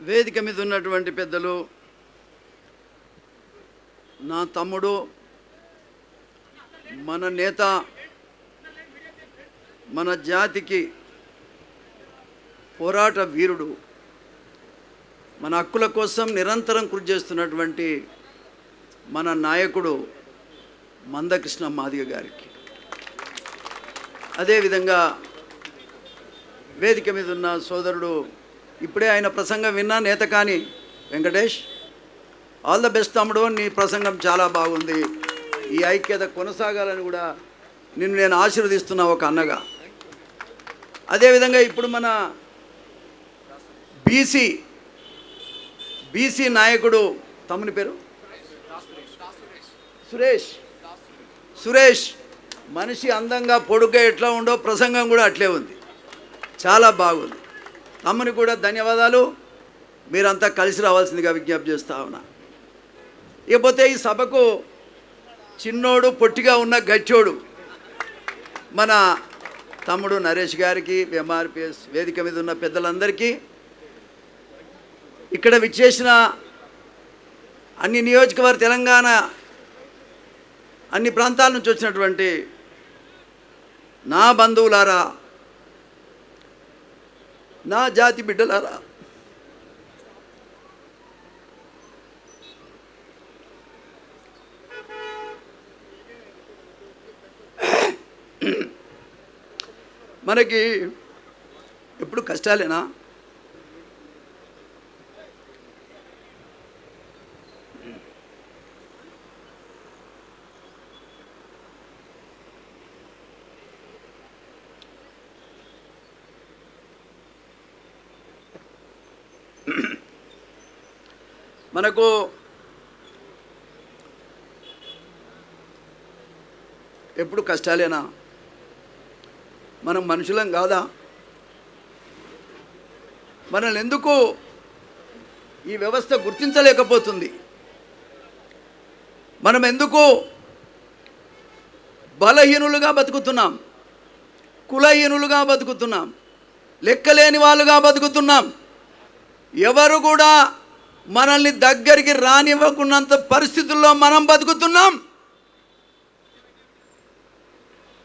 వేదిక మీద ఉన్నటువంటి పెద్దలు నా తమ్ముడు మన నేత మన జాతికి పోరాట వీరుడు మన హక్కుల కోసం నిరంతరం కృషి చేస్తున్నటువంటి మన నాయకుడు మందకృష్ణ మాదిగ గారికి. అదేవిధంగా వేదిక మీద ఉన్న సోదరుడు ఇప్పుడే ఆయన ప్రసంగం విన్నా నేత కాని వెంకటేష్ ఆల్ ద బెస్ట్ తమ్ముడు నీ ప్రసంగం చాలా బాగుంది. ఈ ఐక్యత కొనసాగాలని కూడా నిన్ను నేను ఆశీర్వదిస్తున్నా ఒక అన్నగా. అదేవిధంగా ఇప్పుడు మన బీసీ బీసీ నాయకుడు తమ్ముని పేరు? సురేష్. సురేష్. మనిషి అందంగా పొడుగ్గా ఎట్లా ఉండో ప్రసంగం కూడా అట్లే ఉంది. చాలా బాగుంది. తమ్ముని కూడా ధన్యవాదాలు. మీరంతా కలిసి రావాల్సిందిగా విజ్ఞప్తి చేస్తా ఉన్నా. ఇకపోతే ఈ సభకు చిన్నోడు పొట్టిగా ఉన్న గచ్చోడు మన తమ్ముడు నరేష్ గారికి ఎంఆర్పిఎస్ వేదిక మీద ఉన్న పెద్దలందరికీ ఇక్కడ విచ్చేసిన అన్ని నియోజకవర్గ తెలంగాణ అన్ని ప్రాంతాల నుంచి వచ్చినటువంటి నా బంధువులారా నా జాతి బిడ్డలారా మనకి ఎప్పుడు కష్టాలేనా? మనకు ఎప్పుడు కష్టాలేనా? మనం మనుషులం కాదా? మనల్ని ఎందుకు ఈ వ్యవస్థ గుర్తించలేకపోతుంది? మనం ఎందుకు బలహీనులుగా బతుకుతున్నాం? కులహీనులుగా బతుకుతున్నాం? లెక్కలేని వాళ్ళుగా బతుకుతున్నాం? ఎవరు కూడా మనల్ని దగ్గరికి రానివ్వకున్నంత పరిస్థితుల్లో మనం బతుకుతున్నాం.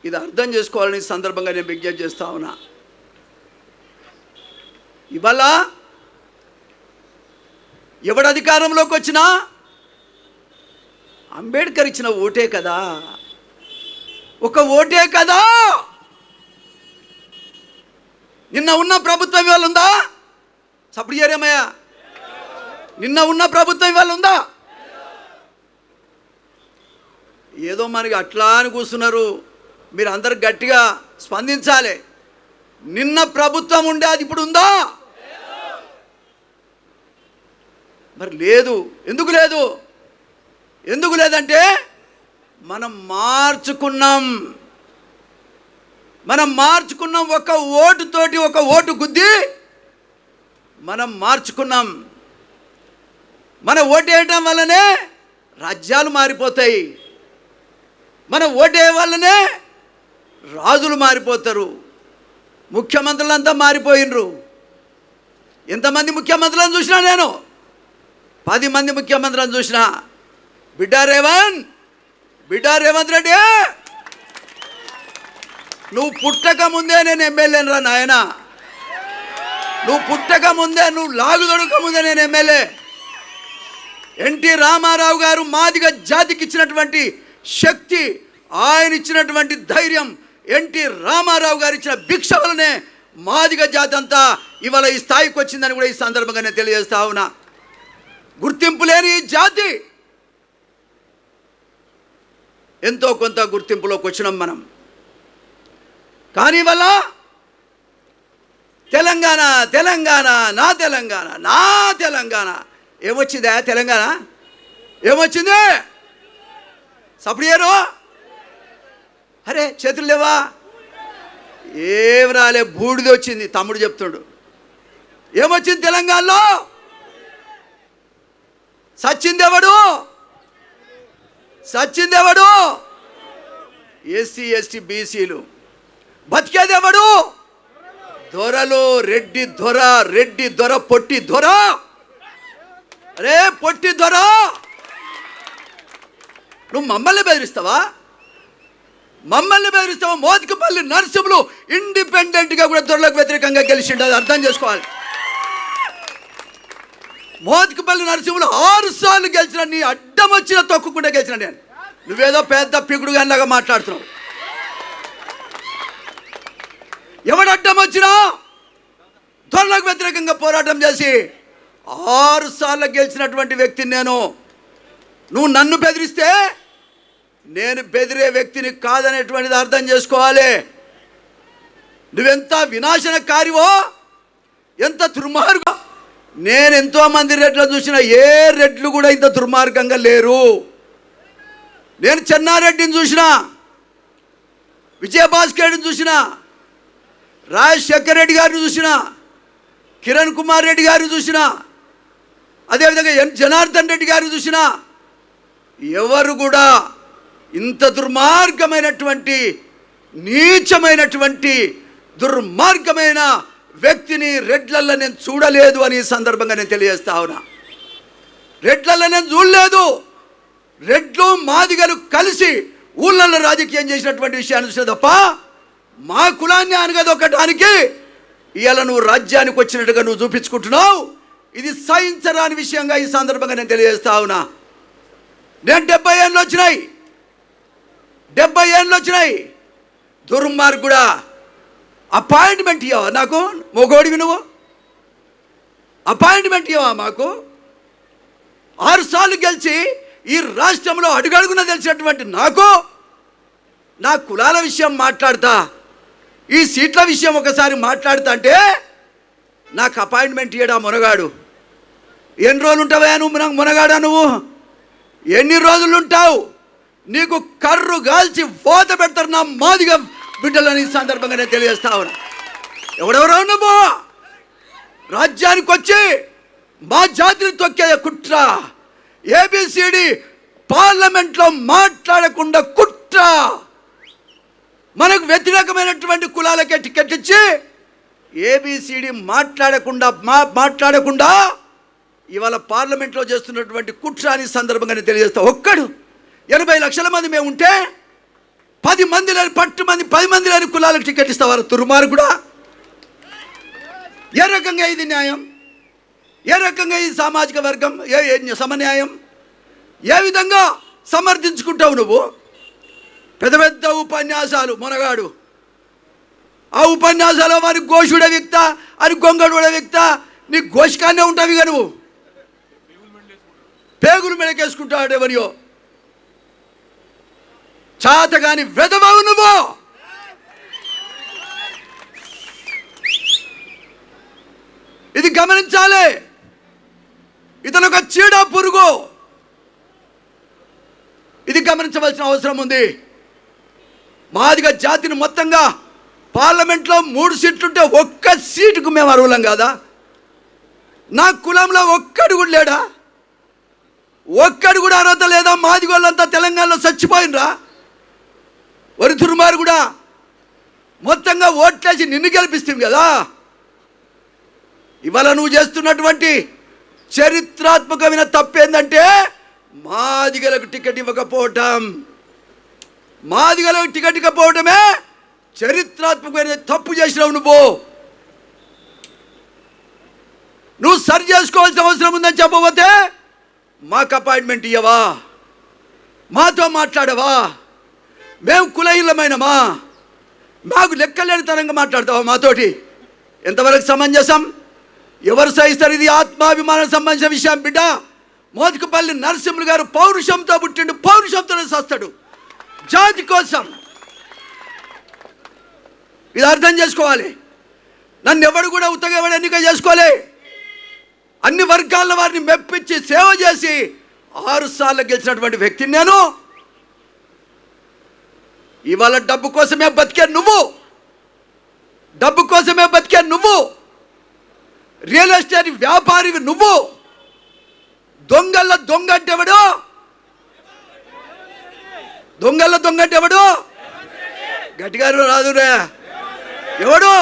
ఇది అర్థం చేసుకోవాలని సందర్భంగా నేను విజ్ఞప్తి చేస్తా ఉన్నా. ఇవాళ ఎవడు అధికారంలోకి వచ్చినా అంబేద్కర్ ఇచ్చిన ఓటే కదా. ఒక ఓటే కదా. నిన్న ఉన్న ప్రభుత్వం ఇవాళ ఉందా? సప్పుడు చేయరేమయ్యా నిన్న ఉన్న ప్రభుత్వం ఇవాళ ఉందా? ఏదో మనకి అట్లా అని కూర్చున్నారు. మీరు అందరు గట్టిగా స్పందించాలి. నిన్న ప్రభుత్వం ఉండే అది ఇప్పుడు ఉందా? మరి లేదు. ఎందుకు లేదు? ఎందుకు లేదంటే మనం మార్చుకున్నాం. మనం మార్చుకున్నాం ఒక ఓటుతోటి ఒక ఓటు గుద్ది మనం మార్చుకున్నాం. మన ఓటేయటం వల్లనే రాజ్యాలు మారిపోతాయి. మన ఓటే వల్లనే రాజులు మారిపోతారు. ముఖ్యమంత్రులంతా మారిపోయినరు. ఎంతమంది ముఖ్యమంత్రులను చూసినా నేను? పది మంది ముఖ్యమంత్రులను చూసిన. బిడ్డ రేవంత్! బిడ్డ రేవంత్ రెడ్డి! నువ్వు పుట్టక ముందే నేను ఎమ్మెల్యేను రా నాయన. నువ్వు పుట్టక ముందే నువ్వు లాగు దొడక ముందే నేను ఎమ్మెల్యే. ఎన్టీ రామారావు గారు మాదిగ జాతికి ఇచ్చినటువంటి శక్తి ఆయన ఇచ్చినటువంటి ధైర్యం ఎన్టీ రామారావు గారు ఇచ్చిన భిక్ష వలనే మాదిగ జాతి అంతా ఇవాళ ఈ స్థాయికి వచ్చిందని కూడా ఈ సందర్భంగా నేను తెలియజేస్తా ఉన్నా. గుర్తింపు లేని ఈ జాతి. ఎంతో కొంత గుర్తింపులోకి వచ్చినాం మనం. కానీ వల్ల తెలంగాణ తెలంగాణ నా తెలంగాణ నా తెలంగాణ ఏమొచ్చిందా తెలంగాణ? ఏమొచ్చింది? సప్పుడు అరే చేతులు లేవా? ఏం రాలే బూడిది వచ్చింది తమ్ముడు చెప్తాడు. ఏమొచ్చింది తెలంగాణలో? సచ్చిందెవడు? సచ్చిందెవడు? ఎస్సీ ఎస్టీ బీసీలు. బతికేదెవడు? దొరలు రెడ్డి దొర రెడ్డి దొర పొట్టి దొర. అరే పొట్టి దొర! నువ్వు మమ్మల్ని బెదిరిస్తావా? మమ్మల్ని బెదిరిస్తావా? మోతికపల్లి నరసింహులు ఇండిపెండెంట్గా కూడా దొరలకు వ్యతిరేకంగా గెలిచిండు అది అర్థం చేసుకోవాలి. మోతికపల్లి నరసింహులు ఆరు సార్లు గెలిచిన నీ అడ్డం వచ్చిన తొక్కకుండా గెలిచిన నేను. నువ్వేదో పెద్ద పికుడుగా లాగా మాట్లాడుతున్నావు. ఎవడు అడ్డం వచ్చినా త్వరలకు వ్యతిరేకంగా పోరాటం చేసి ఆరు సార్లు గెలిచినటువంటి వ్యక్తిని నేను. నువ్వు నన్ను బెదిరిస్తే నేను బెదిరే వ్యక్తిని కాదనేటువంటిది అర్థం చేసుకోవాలి. నువ్వెంత వినాశనకారివో ఎంత దుర్మార్గం నేను ఎంతోమంది రెడ్లు చూసిన ఏ రెడ్లు కూడా ఇంత దుర్మార్గంగా లేరు. నేను చెన్నారెడ్డిని చూసిన విజయభాస్కర్ని చూసిన రాజశేఖర్ రెడ్డి గారిని చూసిన కిరణ్ కుమార్ రెడ్డి గారిని చూసిన అదేవిధంగా ఎన్ జనార్దన్ రెడ్డి గారిని చూసినా ఎవరు కూడా ఇంత దుర్మార్గమైనటువంటి నీచమైనటువంటి దుర్మార్గమైన వ్యక్తిని రెడ్లల్లో నేను చూడలేదు అని సందర్భంగా నేను తెలియజేస్తా ఉన్నా. రెడ్లల్లో నేను చూడలేదు. రెడ్లు మాదిగలు కలిసి ఊళ్ళల్లో రాజకీయం చేసినటువంటి విషయాన్ని చూసిన తప్ప మా కులాన్ని అనగదొక్కడానికి ఇవాళ నువ్వు రాజ్యానికి వచ్చినట్టుగా నువ్వు చూపించుకుంటున్నావు. ఇది సహించరాని విషయంగా ఈ సందర్భంగా నేను తెలియజేస్తా ఉన్నా. నేను డెబ్బై ఏళ్ళు వచ్చినాయి. డెబ్బై ఏళ్ళు వచ్చినాయి. దుర్మార్గుడా అపాయింట్మెంట్ ఇవ్వవా నాకు? మొగోడివి నువ్వు? అపాయింట్మెంట్ ఇవ్వవా మాకు? ఆరు సార్లు గెలిచి ఈ రాష్ట్రంలో అడుగడుగున తెలిసినటువంటి నాకు నా కులాల విషయం మాట్లాడతా. ఈ సీట్ల విషయం ఒకసారి మాట్లాడుతా అంటే నాకు అపాయింట్మెంట్ ఇయ్యడా మునగాడు? ఎన్ని రోజులు ఉంటావా నువ్వు నాకు మునగాడా నువ్వు? ఎన్ని రోజులు ఉంటావు నీకు కర్రు గాల్చి పోత పెడతారు నా మాదిగా బిడ్డలని ఈ సందర్భంగా నేను తెలియజేస్తా ఉన్నా. ఎవడెవరో నువ్వు రాజ్యానికి వచ్చి మా జాతిని తొక్కే కుట్ర. ఏబిసిడి పార్లమెంట్లో మాట్లాడకుండా కుట్ర. మనకు వ్యతిరేకమైనటువంటి కులాలకే టికెట్ ఇచ్చి ఏబిసిడి మాట్లాడకుండా మా మాట్లాడకుండా ఇవాళ పార్లమెంట్లో చేస్తున్నటువంటి కుట్రాని సందర్భంగానే సందర్భంగా నేను తెలియజేస్తా. ఒక్కడు ఎనభై లక్షల మంది మేము ఉంటే పది మంది లేని పట్టు మంది పది మంది లేని కులాలకు టికెట్ ఇస్తావారు తురుమారు కూడా. ఏ రకంగా ఇది న్యాయం? ఏ రకంగా ఇది సామాజిక వర్గం? ఏ ఏ సమన్యాయం? ఏ విధంగా సమర్థించుకుంటావు నువ్వు? పెద్ద పెద్ద ఉపన్యాసాలు మొనగాడు. ఆ ఉపన్యాసాలు వారి గోషుడ వ్యక్త అని గొంగడుడ వ్యక్త నీ గోషికాన్నే ఉంటావు ఇక నువ్వు. పేగులు మెడకేసుకుంటాడు ఎవరియో. చాతగాని వెదవవు నువ్వు. ఇది గమనించాలి. ఇతను ఒక చీడ పురుగు. ఇది గమనించవలసిన అవసరం ఉంది. మాదిగా జాతిని మొత్తంగా పార్లమెంట్లో మూడు సీట్లుంటే ఒక్క సీటుకు మేము అర్హులం కాదా? నా కులంలో ఒక్కడు కూడా లేడా? ఒక్కడు కూడా అర్హత లేదా? మాది వాళ్ళంతా తెలంగాణలో చచ్చిపోయినరా? వరి దుర్మారు కూడా మొత్తంగా ఓట్లేసి నిన్ను గెలిపిస్తుంది కదా? ఇవాళ నువ్వు చేస్తున్నటువంటి చరిత్రాత్మకమైన తప్పేందంటే మాదిగలకు టికెట్ ఇవ్వకపోవటం. మాదిగలకు టికెట్ ఇవ్వకపోవటమే చరిత్రాత్మకమైన తప్పు చేసినావు నువ్వు. నువ్వు సరి చేసుకోవాల్సిన అవసరం ఉందని చెప్పవచ్చు మాకు అపాయింట్మెంట్ ఇయ్యవా? మాతో మాట్లాడవా? మేము కులహీనమైనమా మాకు లెక్కలేనితనంగా మాట్లాడతావా మాతోటి? ఎంతవరకు సమంజసం? ఎవరు సహిస్తారు ఇది ఆత్మాభిమానం సంబంధించిన విషయం బిడ్డ? మోతికపల్లి నరసింహులు గారు పౌరుషంతో పుట్టిండు పౌరుషంతోనే సస్తాడు. జాతి కోసం. ఇది అర్థం చేసుకోవాలి. నన్ను ఎవడు కూడా ఉత్తగా ఎవడు ఎన్నిక చేసుకోలే? అన్ని వర్గాల వారిని మెప్పించి సేవ చేసి ఆరు సార్లు గెలిచినటువంటి వ్యక్తిని నేను. ఇవాళ డబ్బు కోసమే బతికే నువ్వు. డబ్బు కోసమే బతికే నువ్వు. రియల్ ఎస్టేట్ వ్యాపారివి నువ్వు. దొంగల దొంగ అంటే ఎవడు? దొంగల దొంగ అంటే ఎవడు? గట్టిగారు రాదురే. ఎవడు?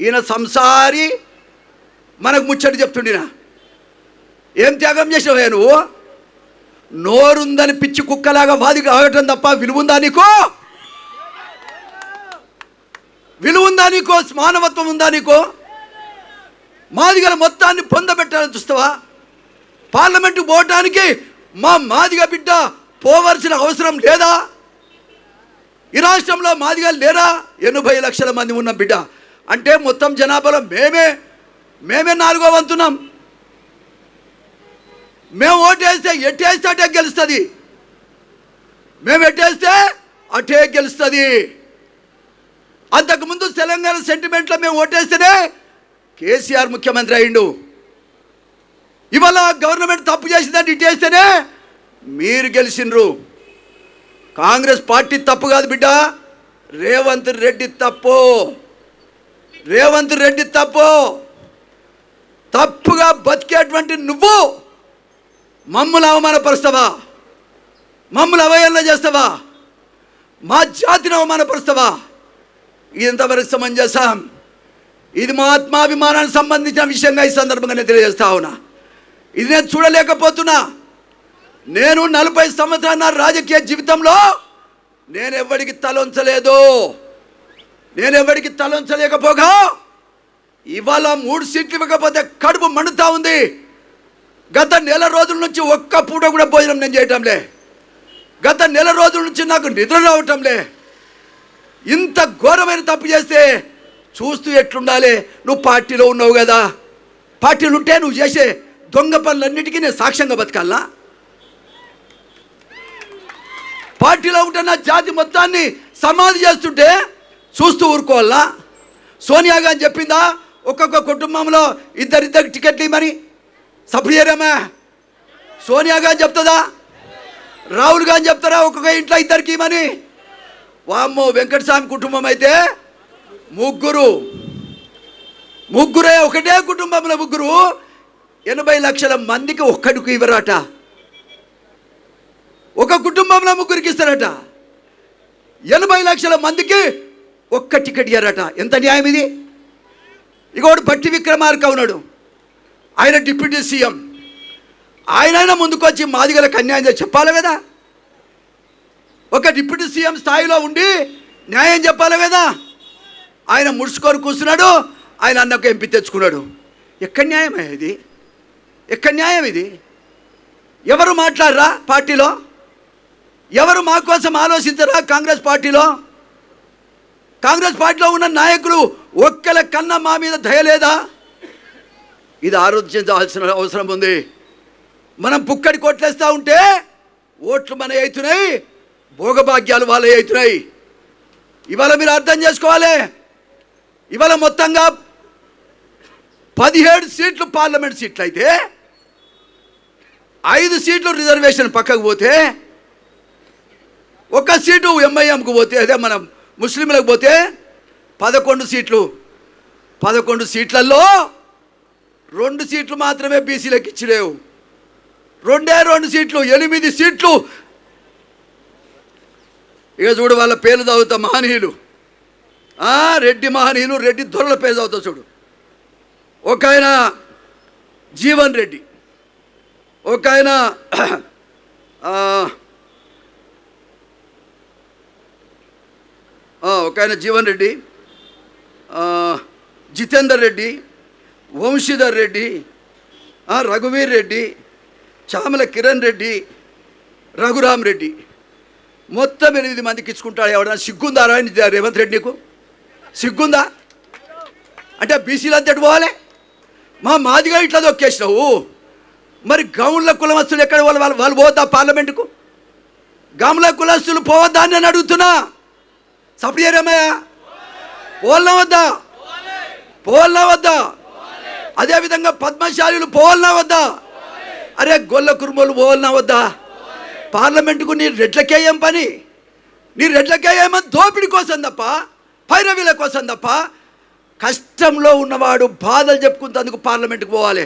ఈయన సంసారి మనకు ముచ్చట చెప్తుండినా. ఏం త్యాగం చేసావే నువ్వు? నోరుందని పిచ్చి కుక్కలాగా వాది ఆగటం తప్ప విలువుందా నీకో? విలువుందా నీకో? మానవత్వం ఉందా నీకో? మాదిగల మొత్తాన్ని పొందబెట్టాలని చూస్తావా? పార్లమెంటు పోవటానికి మా మాదిగ బిడ్డ పోవలసిన అవసరం లేదా? ఈ రాష్ట్రంలో మాదిగలు లేరా? ఎనభై లక్షల మంది ఉన్న బిడ్డ. అంటే మొత్తం జనాభాలో మేమే మేమే నాలుగో వంతున్నాం. మేము ఓటేస్తే ఎట్టేస్తే అటే గెలుస్తుంది. మేము ఎట్టేస్తే అటే గెలుస్తుంది. అంతకుముందు తెలంగాణ సెంటిమెంట్లో మేము ఓటేస్తేనే కేసీఆర్ ముఖ్యమంత్రి అయిండు. ఇవాళ గవర్నమెంట్ తప్పు చేసిందని ఇటేస్తేనే మీరు గెలిచిండ్రు. కాంగ్రెస్ పార్టీ తప్పు కాదు బిడ్డ. రేవంత్ రెడ్డి తప్పు. రేవంత్ రెడ్డి తప్పు. తప్పుగా బతికేటువంటి నువ్వు మమ్మల్ని అవమానపరుస్తావా? మమ్మల్ని అవహేళన చేస్తావా? మా జాతిని అవమానపరుస్తావా? ఇది ఎంతవరకు సమంజసం ఇది మా ఆత్మాభిమానానికి సంబంధించిన విషయంగా ఈ సందర్భంగా నేను తెలియజేస్తా ఉన్నా. ఇది నేను చూడలేకపోతున్నా. నేను నలభై సంవత్సరాల నా రాజకీయ జీవితంలో నేను ఎవరికి తలొంచలేదు. నేను ఎవరికి తలొంచలేకపోగా ఇవాళ మూడు సీట్లు ఇవ్వకపోతే కడుపు మండుతా ఉంది. గత నెల రోజుల నుంచి ఒక్క పూట కూడా భోజనం నేను చేయటంలే. గత నెల రోజుల నుంచి నాకు నిద్ర రావటంలే. ఇంత ఘోరమైన తప్పు చేస్తే చూస్తూ ఎట్లుండాలి? నువ్వు పార్టీలో ఉన్నావు కదా. పార్టీలు ఉంటే నువ్వు చేసే దొంగ పనులన్నిటికీ నేను సాక్ష్యంగా బతకాలా? పార్టీలో ఉంటే నా జాతి మొత్తాన్ని సమాధి చేస్తుంటే చూస్తూ ఊరుకోవాలా? సోనియా గాంధీ చెప్పిందా? ఒక్కొక్క కుటుంబంలో ఇద్దరిద్దరికి టికెట్లు ఇవ్వమని సప్పుడు సోనియా గాంధీ చెప్తుందా? రాహుల్ గాంధీ చెప్తారా? ఒక్కొక్క ఇంట్లో ఇద్దరికి ఇవ్వమని? వామ్మో వెంకటస్వామి కుటుంబం అయితే ముగ్గురు. ముగ్గురే ఒకటే కుటుంబంలో ముగ్గురు. ఎనభై లక్షల మందికి ఒక్కడికి ఇవ్వరాట. ఒక కుటుంబంలో ముగ్గురికి ఇస్తారట. ఎనభై లక్షల మందికి ఒక్క టికెట్ ఇయ్యారట. ఎంత న్యాయం ఇది? ఇగోడు భట్టి విక్రమార్క ఉన్నాడు ఆయన డిప్యూటీ సీఎం. ఆయనైనా ముందుకొచ్చి మాదిగలకు అన్యాయం చెప్పాలి కదా? ఒక డిప్యూటీ సీఎం స్థాయిలో ఉండి న్యాయం చెప్పాలి కదా? ఆయన ముడుచుకొని కూర్చున్నాడు ఆయన అన్నకు ఎంపీ తెచ్చుకున్నాడు. ఎక్కడ న్యాయం ఇది? ఎక్కడ న్యాయం ఇది? ఎవరు మాట్లాడరా పార్టీలో? ఎవరు మా కోసం ఆలోచించరా కాంగ్రెస్ పార్టీలో? కాంగ్రెస్ పార్టీలో ఉన్న నాయకులు ఒక్కల కన్నా మా మీద దయ లేదా? ఇది ఆలోచించాల్సిన అవసరం ఉంది. మనం పుక్కడి కొట్లేస్తూ ఉంటే ఓట్లు మన అవుతున్నాయి భోగభాగ్యాలు వాళ్ళే అవుతున్నాయి ఇవాళ మీరు అర్థం చేసుకోవాలి. ఇవాళ మొత్తంగా పదిహేడు సీట్లు పార్లమెంట్ సీట్లు అయితే ఐదు సీట్లు రిజర్వేషన్ పక్కకు పోతే ఒక సీటు ఎంఐఎంకు పోతే అదే మనం ముస్లింలకు పోతే పదకొండు సీట్లు. పదకొండు సీట్లలో రెండు సీట్లు మాత్రమే బీసీలకు ఇచ్చిలేవు రెండే రెండు సీట్లు ఎనిమిది సీట్లు. ఇక చూడు వాళ్ళ పేర్లు చదువుతా మహనీయులు. రెడ్డి మహనీయులు రెడ్డి దొరల పేరు చదువుతా చూడు. ఒక ఆయన జీవన్ రెడ్డి. ఒక ఆయన ఒక ఆయన జీవన్ రెడ్డి. జితేందర్ రెడ్డి వంశీధర్ రెడ్డి రఘువీర్ రెడ్డి చామల కిరణ్ రెడ్డి రఘురామ్ రెడ్డి. మొత్తం ఎనిమిది మందికి ఇచ్చుకుంటాడు. ఎవడన్నా సిగ్గుందా రేవంత్ రెడ్డి నీకు? సిగ్గుందా? అంటే బీసీలు అంతటి పోవాలి? మా మాదిగా ఇట్లా దొక్కేసినావు మరి గౌన్ల కులమస్తులు ఎక్కడ వాళ్ళు వాళ్ళు వాళ్ళు పోవద్దా పార్లమెంటుకు? గౌన్ల కులస్తులు పోవద్దా అని నేను అడుగుతున్నా. సప్పుడు చేయరమయ్య వద్దా? పోవాలనా వద్దా? అదేవిధంగా పద్మశాలీలు పోవాలనా వద్దా? అరే గొల్ల కురుమలు పోవాలనా వద్దా? పార్లమెంటుకు నీ రెడ్లకే ఏం పని? నీ రెడ్లకే ఏమని దోపిడి కోసం తప్ప పైరవీల కోసం తప్ప కష్టంలో ఉన్నవాడు బాధలు చెప్పుకుంటేందుకు పార్లమెంట్కి పోవాలి.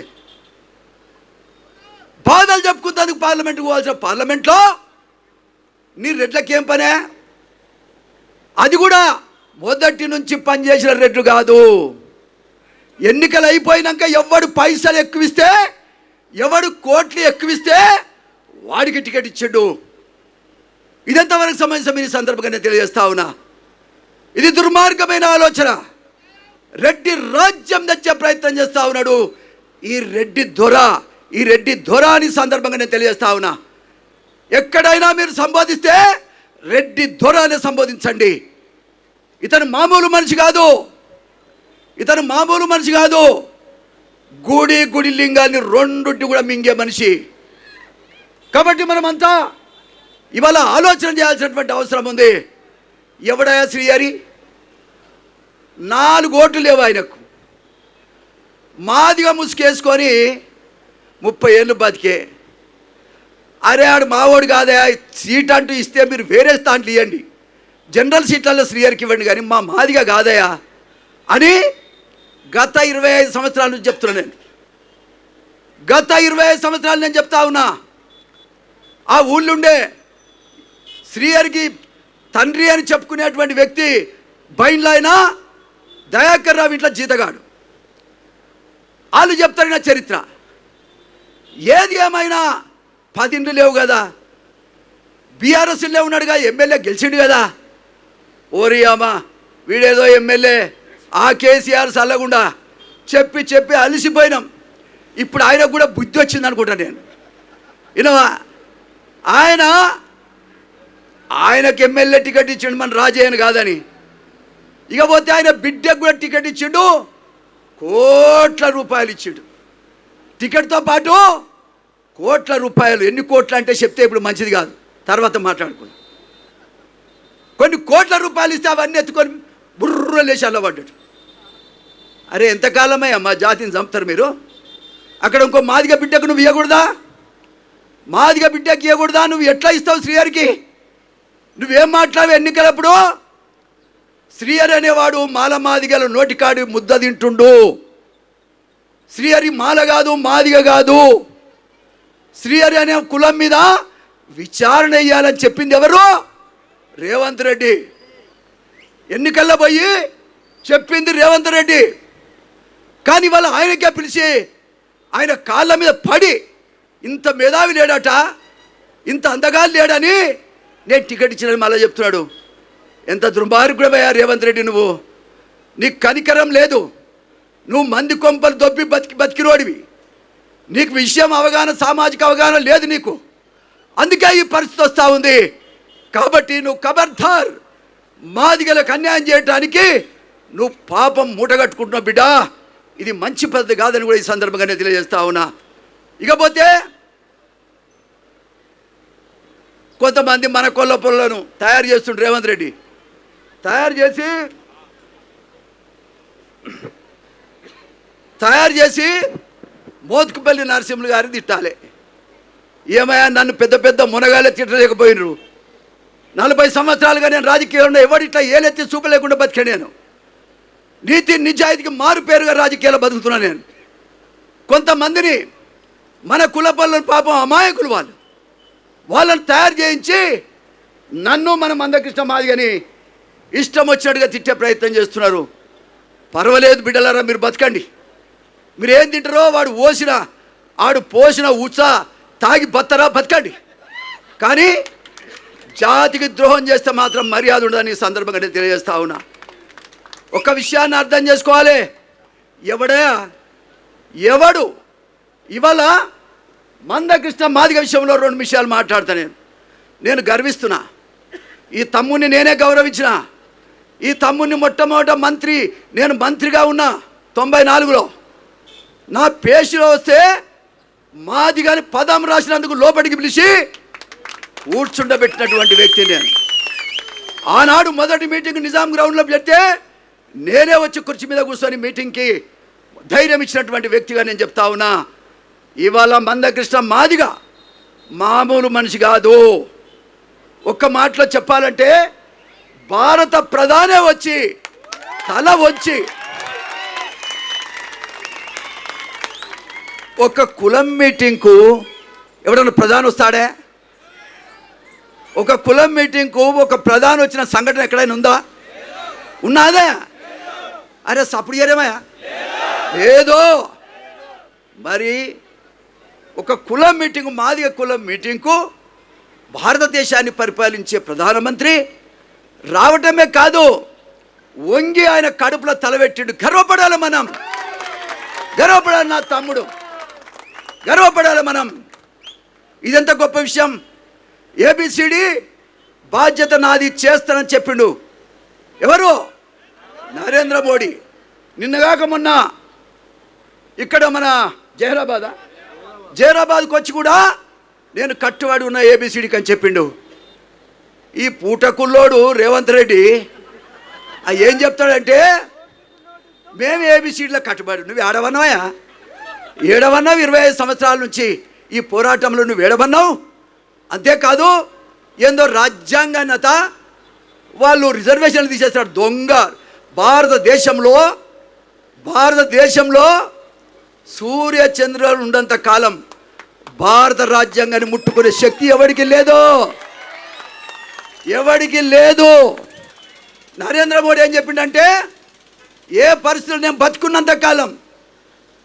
బాధలు చెప్పుకుంటేందుకు పార్లమెంట్కి పోవాల్సిన పార్లమెంట్లో నీ రెడ్లకేం పనే? అది కూడా మొదటి నుంచి పనిచేసిన రెడ్లు కాదు. ఎన్నికలు అయిపోయినాక ఎవడు పైసలు ఎక్కువిస్తే ఎవడు కోట్లు ఎక్కువిస్తే వాడికి టికెట్ ఇచ్చాడు. ఇదంతవరకు సంబంధించిన మీరు సందర్భంగానే సందర్భంగా తెలియజేస్తా ఉన్నా. ఇది దుర్మార్గమైన ఆలోచన. రెడ్డి రాజ్యం తెచ్చే ప్రయత్నం చేస్తా ఉన్నాడు. ఈ రెడ్డి దొర ఈ రెడ్డి దొర అని సందర్భంగా నేను తెలియజేస్తా ఉన్నా. ఎక్కడైనా మీరు సంబోధిస్తే రెడ్డి దొర అనే సంబోధించండి. ఇతను మామూలు మనిషి కాదు. ఇతను మామూలు మనిషి కాదు. గుడి గుడి లింగాన్ని రెండుటి కూడా మింగే మనిషి. కాబట్టి మనమంతా ఇవాళ ఆలోచన చేయాల్సినటువంటి అవసరం ఉంది. ఎవడయా శ్రీహరి? నాలుగు ఓట్లు లేవు ఆయనకు. మాదిగా ముసుకేసుకొని ముప్పై ఏళ్ళు బతికే. అరే ఆడు మావోడు కాదే సీట్ అంటూ ఇస్తే మీరు వేరే స్థాంట్లు ఇవ్వండి జనరల్ సీట్లలో శ్రీహరికి ఇవ్వండి కానీ మా మాదిగా కాదయా అని గత ఇరవై ఐదు సంవత్సరాల నుంచి చెప్తున్నా నేను. గత ఇరవై ఐదు సంవత్సరాలు నేను చెప్తా ఉన్నా. ఆ ఊళ్ళుండే శ్రీహరికి తండ్రి అని చెప్పుకునేటువంటి వ్యక్తి బైండ్లో అయినా దయాకర్ రావు ఇంట్లో జీతగాడు. వాళ్ళు చెప్తారు నా చరిత్ర. ఏది ఏమైనా పదిండ్లు లేవు కదా. బీఆర్ఎస్లో ఉన్నాడుగా ఎమ్మెల్యే గెలిచిండు కదా. ఓరియమ్మా వీడేదో ఎమ్మెల్యే. ఆ కేసీఆర్ చల్లకుండా చెప్పి చెప్పి అలసిపోయినాం. ఇప్పుడు ఆయనకు కూడా బుద్ధి వచ్చింది అనుకుంటా నేను. ఇనవా ఆయన ఆయనకు ఎమ్మెల్యే టికెట్ ఇచ్చిండు మన రాజయ్యను కాదని. ఇకపోతే ఆయన బిడ్డకు కూడా టికెట్ ఇచ్చిండు కోట్ల రూపాయలు ఇచ్చిండు. టికెట్తో పాటు కోట్ల రూపాయలు ఎన్ని కోట్లు అంటే చెప్తే ఇప్పుడు మంచిది కాదు. తర్వాత మాట్లాడుకుందాం. కొన్ని కోట్ల రూపాయలు ఇస్తే అవన్నీ ఎత్తుకొని బుర్ర లేచి అల్లబడ్డాడు అరే ఎంతకాలమే అమ్మా జాతిని చంపుతారు మీరు? అక్కడ ఇంకో మాదిగ బిడ్డకు నువ్వు ఇవ్వకూడదా మాదిగ బిడ్డకి ఇవ్వకూడదా నువ్వు ఎట్లా ఇస్తావు శ్రీహరికి? నువ్వేం మాట్లాడు ఎన్నికలప్పుడు? శ్రీహరి అనేవాడు మాల మాదిగల నోటికాడి ముద్ద తింటుండు. శ్రీహరి మాల కాదు మాదిగ కాదు. శ్రీహరి అనే కులం మీద విచారణ వేయాలని చెప్పింది ఎవరు? రేవంత్ రెడ్డి. ఎన్నికల్లో పోయి చెప్పింది రేవంత్ రెడ్డి. కానీ వాళ్ళు ఆయనకే పిలిచి ఆయన కాళ్ళ మీద పడి ఇంత మేధావి లేడట ఇంత అందగాలు లేడని నేను టికెట్ ఇచ్చిన మళ్ళీ చెప్తున్నాడు. ఎంత దుర్మార్గుడమయ్యా రేవంత్ రెడ్డి నువ్వు. నీకు కనికరం లేదు. నువ్వు మంది కొంపలు దొబ్బి బతికి బతికిరోడివి నీకు విషయం అవగాహన సామాజిక అవగాహన లేదు నీకు. అందుకే ఈ పరిస్థితి వస్తూ ఉంది. కాబట్టి నువ్వు కబర్ధార్. మాదిగలకు అన్యాయం చేయటానికి నువ్వు పాపం మూటగట్టుకుంటున్నావు బిడ్డ. ఇది మంచి పద్ధతి కాదని కూడా ఈ సందర్భంగా నేను తెలియజేస్తా ఉన్నా. ఇకపోతే కొంతమంది మన కొల్ల పొలను తయారు చేస్తుండ్రు రేవంత్ రెడ్డి. తయారు చేసి తయారు చేసి మోత్కుపల్లి నరసింహులు గారిని తిట్టాలి. ఏమయ్యా నన్ను పెద్ద పెద్ద మునగాలే తిట్టలేకపోయినరు. నలభై సంవత్సరాలుగా నేను రాజకీయంలో ఎవరిట్లా ఏలెత్తి చూపలేకుండా బతికాను నేను. నీతి నిజాయితీకి మారు పేరుగా రాజకీయాలు బతుకుతున్నా నేను. కొంతమందిని మన కుల పాపం అమాయకులు వాళ్ళు. వాళ్ళని తయారు చేయించి నన్ను మన మందకృష్ణ మాదిగని ఇష్టం వచ్చినట్టుగా తిట్టే ప్రయత్నం చేస్తున్నారు. పర్వాలేదు బిడ్డలారా మీరు బతకండి. మీరు ఏం తింటారో వాడు ఓసిన ఆడు పోసిన ఉత్స తాగి బత్తరా బతకండి. కానీ జాతికి ద్రోహం చేస్తే మాత్రం మర్యాద ఉండదని ఈ సందర్భంగా నేను తెలియజేస్తా ఉన్నా. ఒక విషయాన్ని అర్థం చేసుకోవాలి. ఎవడే? ఎవడు? ఇవాళ మందకృష్ణ మాదిగ విషయంలో రెండు విషయాలు మాట్లాడతా నేను. నేను గర్విస్తున్నా. ఈ తమ్ముణ్ణి నేనే గౌరవించిన. ఈ తమ్ముణ్ణి మొట్టమొదట మంత్రి నేను మంత్రిగా ఉన్నా తొంభై నాలుగులో. నా పేషలో వస్తే మాదిగాని పదం రాసినందుకు లోపలికి పిలిచి కూర్చుండబెట్టినటువంటి వ్యక్తి నేను. ఆనాడు మొదటి మీటింగ్ నిజాం గ్రౌండ్లో పెడితే నేనే వచ్చి కుర్చీ మీద కూర్చొని మీటింగ్కి ధైర్యం ఇచ్చినటువంటి వ్యక్తిగా నేను చెప్తా ఉన్నా. ఇవాళ మందకృష్ణ మాదిగా మామూలు మనిషి కాదు. ఒక్క మాటలో చెప్పాలంటే భారత ప్రధానే వచ్చి తల వచ్చి ఒక కులం మీటింగ్కు ఎవడన్నా ప్రధాని వస్తాడే? ఒక కులం మీటింగ్కు ఒక ప్రధాని వచ్చిన సంఘటన ఎక్కడైనా ఉందా? ఉన్నాదా? అరే సప్పుడు చేయరేమయ్యా? ఏదో. మరి ఒక కులం మీటింగ్ మాదిగ కులం మీటింగ్కు భారతదేశాన్ని పరిపాలించే ప్రధానమంత్రి రావటమే కాదు వంగి ఆయన కడుపులో తలబెట్టిండు గర్వపడాలి మనం. గర్వపడాలి నా తమ్ముడు. గర్వపడాలి మనం. ఇదంత గొప్ప విషయం. ఏబిసిడి బాధ్యత నాది చేస్తానని చెప్పిండు. ఎవరు? నరేంద్ర మోడీ. నిన్నగాక మొన్న ఇక్కడ మన జహీరాబాద్? జహీరాబాద్కి వచ్చి కూడా నేను కట్టుబడి ఉన్న ఏబిసిడికి అని చెప్పిండు. ఈ పూటకుల్లోడు రేవంత్ రెడ్డి ఏం చెప్తాడంటే మేము ఏబిసిడిలో కట్టుబడి నువ్వు ఏడవన్నావా ఏడవన్నావు? ఇరవై ఐదు సంవత్సరాల నుంచి ఈ పోరాటంలో నువ్వు ఏడవన్నావు? అంతేకాదు ఏందో రాజ్యాంగనత వాళ్ళు రిజర్వేషన్లు తీసేస్తారు. దొంగ భారతదేశంలో భారతదేశంలో సూర్య చంద్రులు ఉన్నంత కాలం భారత రాజ్యాంగాన్ని ముట్టుకునే శక్తి ఎవరికి లేదు? ఎవరికి లేదు? నరేంద్ర మోడీ ఏం చెప్పిండంటే ఏ పరిస్థితులు నేను బతుకున్నంత కాలం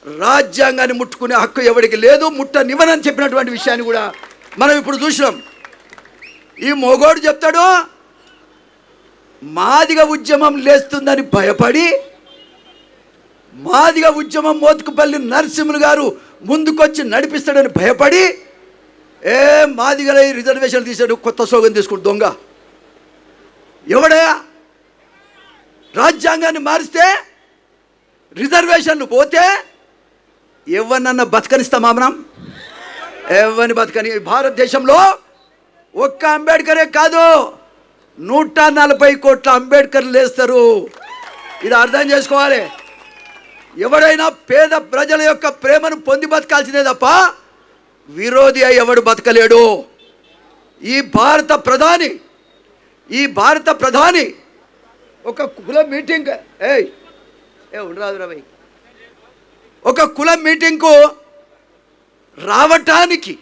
రాజ్యాంగాన్ని ముట్టుకునే హక్కు ఎవరికి లేదు? ముట్టనివ్వనని చెప్పినటువంటి విషయాన్ని కూడా మనం ఇప్పుడు చూసినాం. ఈ మొగోడు చెప్తాడు మాదిగ ఉద్యమం లేస్తుందని భయపడి మాదిగ ఉద్యమం మోతుకుపల్లి నరసింహులు గారు ముందుకొచ్చి నడిపిస్తాడని భయపడి ఏ మాదిగల రిజర్వేషన్ తీశాడు కొత్త సోగం తీసుకుంటు దొంగ. ఎవడయా రాజ్యాంగాన్ని మారిస్తే రిజర్వేషన్లు పోతే ఎవరినన్నా బతకనిస్తామా మనం ఎవరిని బతకని? భారతదేశంలో ఒక్క అంబేద్కరే కాదు. నూట నలభై కోట్ల అంబేద్కర్లు లేస్తారు. ఇది అర్థం చేసుకోవాలి. ఎవడైనా పేద ప్రజల యొక్క ప్రేమను పొంది బతకాల్సిందే తప్ప విరోధి అయి ఎవడు బతకలేడు. ఈ భారత ప్రధాని ఈ భారత ప్రధాని ఒక కుల మీటింగ్ ఏయ్ ఏ ఉండరాదు రవి ఒక కుల మీటింగ్కు రావటానికి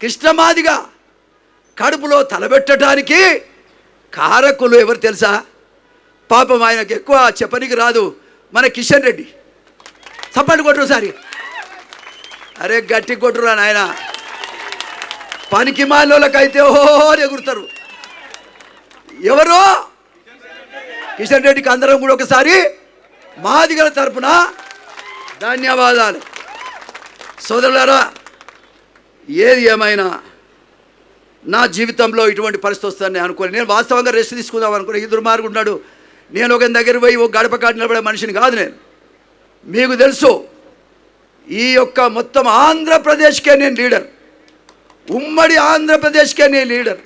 కృష్ణమాదిగా కడుపులో తలబెట్టడానికి కారకులు ఎవరు తెలుసా? పాపం ఆయనకు ఎక్కువ చెప్పనికి రాదు మన కిషన్ రెడ్డి. చప్పటి కొట్టరు సారి అరే గట్టి కొట్టురా నాయన. పనికి మాలోళ్ళకైతే ఓహో ఎగురుతారు. ఎవరు? కిషన్ రెడ్డికి అందరం కూడా ఒకసారి మాదిగల తరపున ధన్యవాదాలు. సోదరులారా ఏది ఏమైనా నా జీవితంలో ఇటువంటి పరిస్థితి వస్తుందని అనుకోలేదు. నేను వాస్తవంగా రెస్ట్ తీసుకుందాం అనుకున్నా. ఈ దుర్మార్గున్నాడు నేను ఒక దగ్గర పోయి ఒక గడప కాటి నిలబడే మనిషిని కాదు నేను. మీకు తెలుసు ఈ యొక్క మొత్తం ఆంధ్రప్రదేశ్కే నేను లీడర్. ఉమ్మడి ఆంధ్రప్రదేశ్కే నేను లీడర్.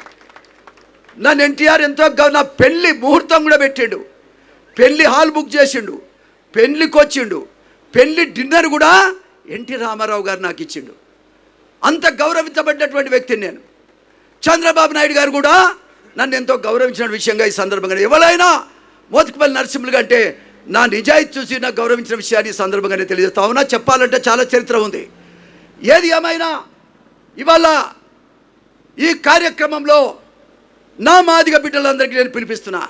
నన్ను ఎన్టీఆర్ ఎంతో నా పెళ్ళి ముహూర్తం కూడా పెట్టిండు. పెళ్ళి హాల్ బుక్ చేసిండు. పెళ్ళికి వచ్చిండు పెళ్ళి డిన్నర్ కూడా ఎన్టీ రామారావు గారు నాకు ఇచ్చిండు. అంత గౌరవించబడ్డటువంటి వ్యక్తిని నేను. చంద్రబాబు నాయుడు గారు కూడా నన్ను ఎంతో గౌరవించిన విషయంగా ఈ సందర్భంగా ఎవరైనా మోతికపల్లి నరసింహులు కంటే నా నిజాయితీ చూసి నాకు గౌరవించిన విషయాన్ని ఈ సందర్భంగానే తెలియజేస్తా ఉన్నా. చెప్పాలంటే చాలా చరిత్ర ఉంది. ఏది ఏమైనా ఇవాళ ఈ కార్యక్రమంలో నా మాదిగ బిడ్డలందరికీ నేను పిలిపిస్తున్నా.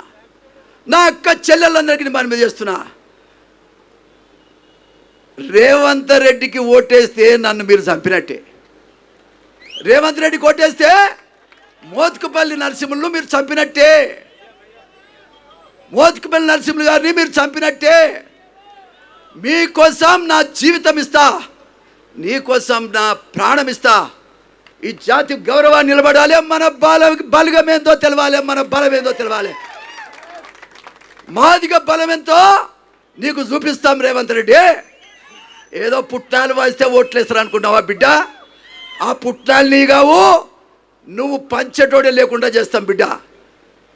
నా అక్క చెల్లెలందరికీ మనం చేస్తున్నా. రేవంత్ రెడ్డికి ఓటేస్తే నన్ను మీరు చంపినట్టే. రేవంత్ రెడ్డికి ఓటేస్తే మోత్కుపల్లి నరసింహులు మీరు చంపినట్టే. మోత్కుపల్లి నరసింహులు గారిని మీరు చంపినట్టే. మీకోసం నా జీవితం ఇస్తా. నీకోసం నా ప్రాణం ఇస్తా. ఈ జాతి గౌరవాన్ని నిలబడాలి మన బల బలగం ఏందో తెలవాలి మన బలం ఏందో తెలవాలి. మాదిగ బలం ఎంతో నీకు చూపిస్తాం రేవంత్ రెడ్డి. ఏదో పుట్టాలు వాయిస్తే ఓట్లేస్తారు అనుకున్నావా బిడ్డ? ఆ పుట్నాలు నీ కావు నువ్వు పంచటోడే లేకుండా చేస్తాం బిడ్డ.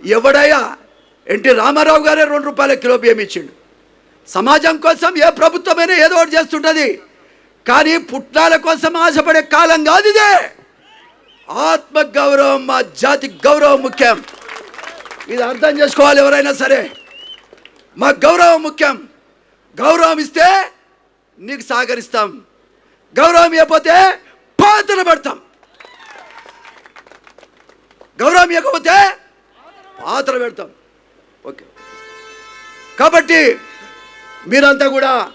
ఎవడయ్యా? ఎన్టీ రామారావు గారే రెండు రూపాయల కిలో బియ్యం ఇచ్చిండు. సమాజం కోసం ఏ ప్రభుత్వమైనా ఏదో ఒకటి చేస్తుంటుంది. కానీ పుట్టాల కోసం ఆశపడే కాలం కాదు ఇదే. ఆత్మ గౌరవం మా జాతి గౌరవం ముఖ్యం. ఇది అర్థం చేసుకోవాలి ఎవరైనా సరే. మా గౌరవం ముఖ్యం. గౌరవం ఇస్తే నీకు సహకరిస్తాం. గౌరవం ఇవ్వకపోతే పాత్ర పెడతాం. గౌరవం ఇవ్వకపోతే పాత్ర పెడతాం. ఓకే. కాబట్టి మీరంతా కూడా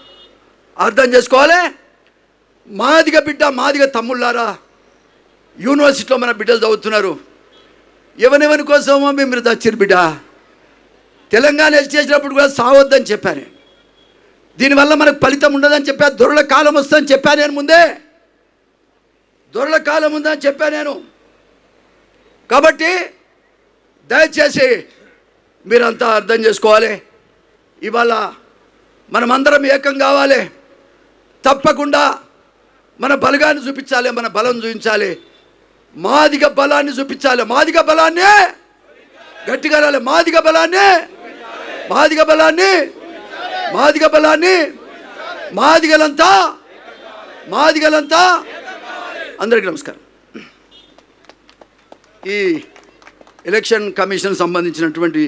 అర్థం చేసుకోవాలి. మాదిగ బిడ్డ మాదిగ తమ్ముళ్ళారా యూనివర్సిటీలో మన బిడ్డలు చదువుతున్నారు. ఎవరెవరి కోసమో మీరు చచ్చిరు బిడ్డ. తెలంగాణ ఎస్ చేసినప్పుడు కూడా సావద్దని చెప్పాను. దీనివల్ల మనకు ఫలితం ఉండదని చెప్పా దొరల కాలం వస్తుందని చెప్పాను నేను ముందే. దొరల కాలం ఉందని చెప్పాను నేను. కాబట్టి దయచేసి మీరంతా అర్థం చేసుకోవాలి. ఇవాళ మనమందరం ఏకం కావాలి. తప్పకుండా మన బలగాన్ని చూపించాలి మన బలం చూపించాలి. మాదిగ బలాన్ని చూపించాలి. మాదిగ బలాన్ని గట్టిగా రాలి. మాదిగ బలాన్ని. మాదిగ బలాన్ని మాదిగ బలాన్ని మాదిగలంతా మాదిగలంతా అందరికీ నమస్కారం. ఈ ఎలక్షన్ కమిషన్ సంబంధించినటువంటి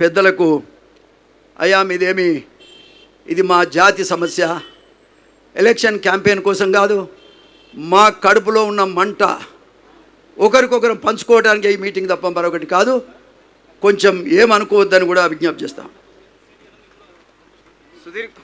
పెద్దలకు అయ్యా మీదేమి ఇది మా జాతి సమస్య. ఎలక్షన్ క్యాంపెయిన్ కోసం కాదు మా కడుపులో ఉన్న మంట ఒకరికొకరు పంచుకోవడానికి ఈ మీటింగ్ తప్ప మరొకటి కాదు. కొంచెం ఏమనుకోవద్దని కూడా విజ్ఞప్తి చేస్తాం. директор